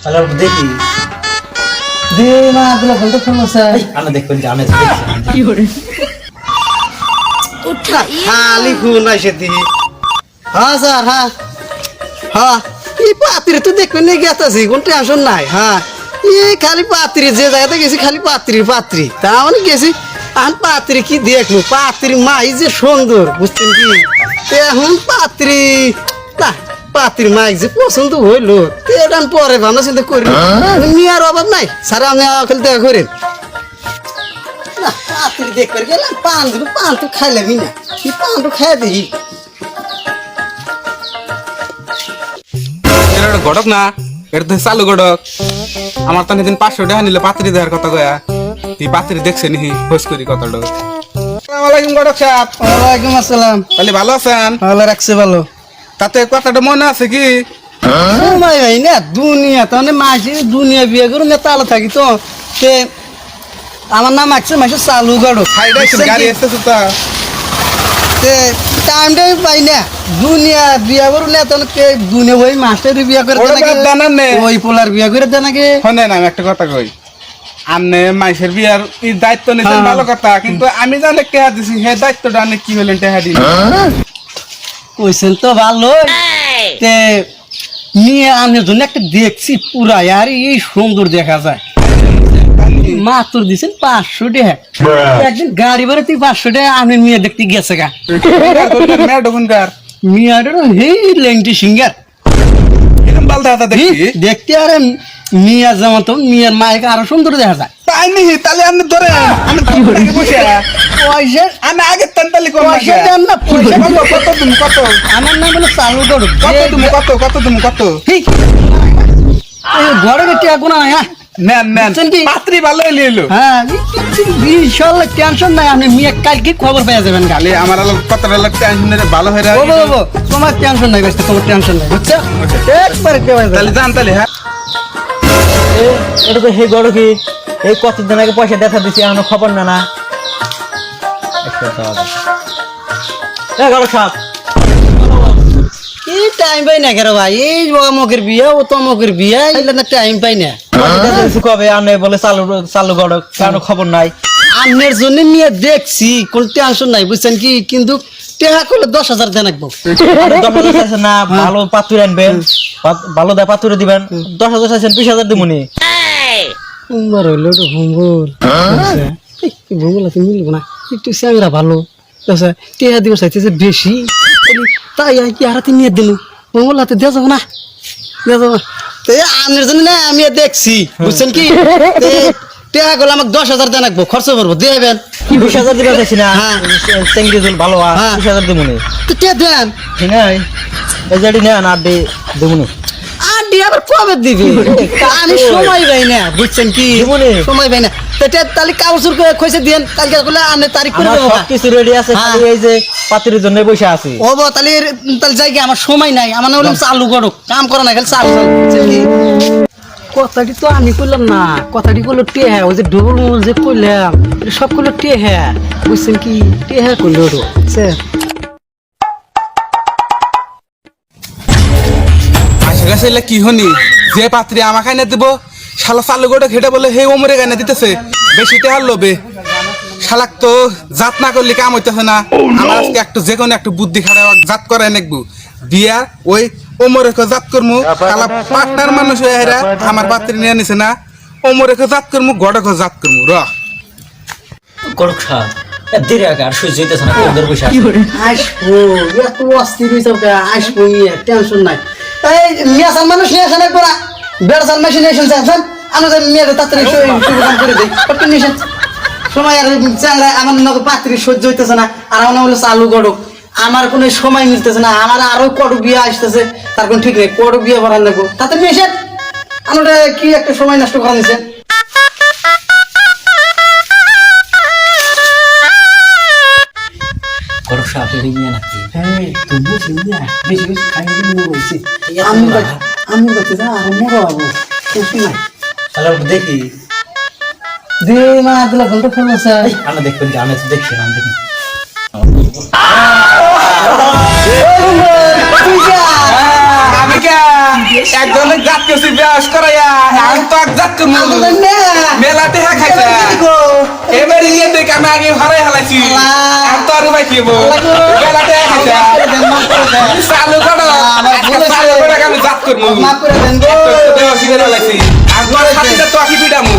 তাহলে দেখি। দে মা বলতে ফোন আমি খালি ফোন আসে দি হ্যাঁ স্যার হ্যাঁ। হ্যাঁ। এই পাত্রী তো দেখবেন না গেতাছি কোন টেনশন নাই হ্যাঁ। এই খালি পাত্রী যে জায়গাতে গেছি খালি পাত্রী পাত্রী। তা মানে গেছি এখন পাত্রী কি দেখল পাত্রী মাই যে সুন্দর বুঝছেন কি? তে এখন পাত্রী পাত্রী মাইক যে পছন্দ হইল। এটা পরে ভাবনা চিন্তা করি মিয়ার অভাব নাই। স্যার আপনি দেখা করেন না। পাত্রী দেখবার গেলাম পান দেবো পান তো খাইলামই না। কি পান তো খাই দেখি গড়ক না এটা তো চালু গড়ক আমার তো সেদিন পাঁচশো টাকা নিলে পাত্রী দেওয়ার কথা কয়া। তুই পাত্রী দেখছে নিহি হোস করি কতটা আসসালামাইকুম গড়ক সাহেব। ওয়ালাইকুম আসসালাম। তাহলে ভালো আছেন? ভালো রাখছে ভালো। তাতে কথাটা মনে আছে কি? ভাই না দুনিয়া তাহলে মাসি দুনিয়া বিয়ে করুন না তালা থাকি তো। তে আমার নাম আছে মাসে চালু গাড়ো সাইডে আছেন, গাড়ি এসেছে তো। তে টাইমটাই পাই না। দুনিয়া বিয়া করুন না তাহলে কে দুনিয়া ওই মাস্টার বিয়া করে ওই পোলার বিয়া করে দেয় নাকি শোনেন আমি একটা কথা কই। আপনি মাইসের বিয়ার দায়িত্ব নিতেন হ্যাঁ। ভালো কথা কিন্তু আমি জানে টেহা দিছি সেই দায়িত্বটা আপনি কি হলেন টেহা কইছেন তো ভালো তে নিয়ে আমি জন্য একটা দেখছি পুরা আর এই সুন্দর দেখা যায়। মাত্র দিছেন পাঁচশো টাকা। একদিন গাড়ি ভাড়া তুই পাঁচশো টাকা আমি মেয়ে দেখতে গেছে গা। মিয়াটার হেই লেংটি সিঙ্গার। দেখতে আর মিয়া যেমন তো মিয়ার মাইকে আরও সুন্দর দেখা যায়। তাই নিহি তাহলে আপনি ধরে আমি বসে পয়সা আমি আগে তান্তালি কোন পয়সা দেন না পয়সা কত কত তুমি কত? আমার নাম হলো চালু করো কত তুমি কত কত তুমি কত? ঘরে টিয়া কোনো নাই হ্যাঁ? বুঝছেন কি? পাত্রী ভালো এলি। হ্যাঁ বিশাল টেনশন নাই আপনি মিয়া কালকে খবর পেয়ে যাবেন খালি আমার কতটা লোক টেনশনের ভালো হয়ে রাখি তোমার টেনশন নাই তোমার টেনশন নাই বুঝছ? একবারে তাহলে যান তাহলে হ্যাঁ? এটা তো হে কি? এই কতদিন আগে পয়সা দেখা দিছি এখনও খবর না না। সাপ। টাইম পাই না কেন ভাই? এই অমুকের বিয়া ও তমুকের বিয়া এগুলো না টাইম পাই না। কবে? আনে বলে চালু চালু গড় কেন খবর নাই? আমের জন্য নিয়ে দেখছি কোন টেনশন নাই বুঝছেন কি? কিন্তু টেহা করলে দশ হাজার দেন চাইছেন না ভালো পাথর আনবেন ভালো দা পাথরে দিবেন দশ হাজার চাইছেন বিশ হাজার দিবনি উমর হইল তো আছে মিলবো না। একটু স্যাংরা ভালো। আচ্ছা টেহা দিব চাইতেছে বেশি। তাই আর কি হারাতে নিয়ে দিল ভঙ্গুল হাতে দেওয়া যাব না। দেওয়া যাব না। তো আমের জন্য না আমি দেখছি। বুঝছেন কি? তো এই টেহা করলে আমাকে দশ হাজার দেন রাখব খরচ করব দেবেন বিশ হাজার দিবে চাইছি না? হ্যাঁ। চেঙ্গি জল ভালো হ্যাঁ। বিশ হাজার দিবনি তো টেহা দেন? ঠিক আছে এই জায়গাটি নেন আর দি দিবনি আর দিয়ে আবার কবে দিবি? আমি সময় পাই না বুঝছেন কি? সময় পাই না। তো এটা তাহলে কাগজের করে খইছে দিয়েন কালকে করলে আমি তারিখ করে আমার দেবো। কিছু রেডি আছে হ্যাঁ। এই যে পাত্রের জন্য বসে আছি। ও বাবা, তাহলে তাহলে যাই কি আমার সময় নাই। আমার না। বললাম চালু করো কাম করো না খালি চালু চালু, বুঝছেন কি? কথাটি তো আমি করলাম না। কথাটি করল টেহা ওই যে ডবল মোল যে করলাম সব করল টেহা বুঝছেন কি টেহা করল ওটা বুঝছে আসে গেছে এলে কি হনি? যে পাত্রী আমাকে এনে দিব শালা চালু গোটা খেটে বলে হে ওমরে গানে দিতেছে বেশি টেহার লোবে শালাক তো জাত না করলে কাম হইতেছে না। আমার আজকে একটু যে কোনো একটু বুদ্ধি খারাপ জাত করে নেকবু। বিয়া ওই ওমরে জাত করমু শালা পার্টনার মানুষ হয়ে হেরা আমার পাত্রী নিয়ে নিছে না। ওমরে জাত করমু গড়ে কে জাত করমু র। গড়ক সাপ দেরি আগে আর সহ্য হইতেছে না কোন বসে আছি? আসব এত অস্থির হয়েছে ওকে আসব টেনশন নাই। এই মিয়া সাল মানুষ নিয়ে আসেন একবার বেড় মেশিন নিয়ে আসেন আমরা মেয়েদের তাড়াতাড়ি করে দিই পটকে নিয়ে সময় আর আমার নগর পাত্রী সহ্য হইতেছে না আর আমার হলো চালু গড়ক। আমার কোনো সময় মিলতেছে না আমার আরও কত বিয়ে আসতেছে তার কোনো ঠিক নেই কত বিয়ে ভরা নেব তাতে এসেন আমরা কি একটা সময় নষ্ট করা নাকি? হ্যাঁ মনে দেখি। দে মা দিলা বলতে ফোন আছে। আমি দেখবেন আমি দেখছি না দেখি একজনের জাত করছি ব্যাস করাইয়া আমি তো এক জাত করব মেলাতে হ্যাঁ খাইছে এবার ইয়ে দেখে আমি আগে ভরাই হালাইছি আর তো আরও বাকি মেলাতে হ্যাঁ খাইছে চালু করো চালু করে আমি জাত করব দেওয়া শিখে হালাইছি আর তোমার সাথে তো আঁকি পিটামু